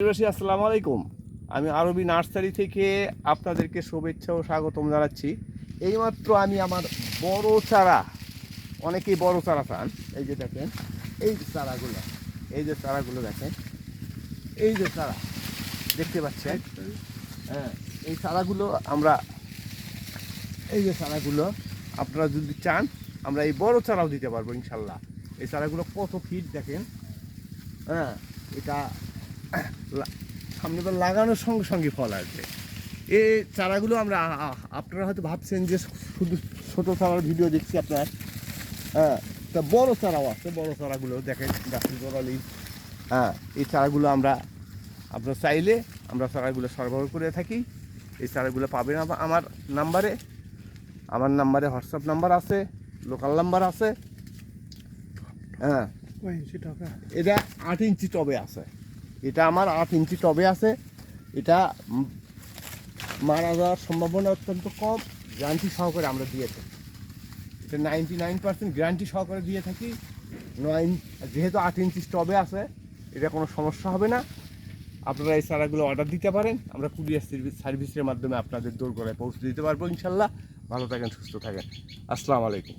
প্রিয়বাসী আসসালামু আলাইকুম। আমি আরবি নার্সারি থেকে আপনাদেরকে শুভেচ্ছা ও স্বাগতম জানাচ্ছি। এইমাত্র আমি আমার বড় চারা, অনেকেই বড় চারা চান, এই যে দেখেন, এই যে চারাগুলো, এই যে চারাগুলো দেখেন, এই যে চারা, দেখতে পাচ্ছেন? হ্যাঁ এই চারাগুলো আমরা, এই যে চারাগুলো আপনারা যদি চান, আমরা এই বড় চারাও দিতে পারব ইনশাল্লাহ। এই চারাগুলো কত ফিট দেখেন? হ্যাঁ এটা লা- সামনে বার লাগানোর সঙ্গে সঙ্গে ফল আসবে। এ চারাগুলো আমরা আপনারা হয়তো ভাবছেন যে শুধু ছোটো চারার ভিডিও দেখছি আপনার। হ্যাঁ তা বড়ো চারাও আছে বড় চারাগুলো দেখেন গাছের গোড়ালি। হ্যাঁ এই চারাগুলো আমরা আপনার চাইলে আমরা চারাগুলো সরবরাহ করে থাকি। এই চারাগুলো পাবেন আমা- আমার নাম্বারে। আমার নাম্বারে হোয়াটসঅ্যাপ নাম্বার আছে লোকাল নাম্বার আছে। হ্যাঁ এটা আট ইঞ্চি টবে আছে। এটা আমার আট ইঞ্চি টবে আছে। এটা মারা যাওয়ার সম্ভাবনা অত্যন্ত কম। গ্যারান্টি সহকারে আমরা দিয়ে থাকি। এটা নাইনটি নাইন পার্সেন্ট গ্যারান্টি সহকারে দিয়ে থাকি। নয়, যেহেতু আট ইঞ্চি টবে আছে, এটা কোনো সমস্যা হবে না। আপনারা এই চারাগুলো অর্ডার দিতে পারেন। আমরা কুরিয়ার সার্ভিস সার্ভিসের মাধ্যমে আপনাদের দৌড় করে পৌঁছে দিতে পারব ইনশাল্লাহ। ভালো থাকেন, সুস্থ থাকেন। আসসালামু আলাইকুম।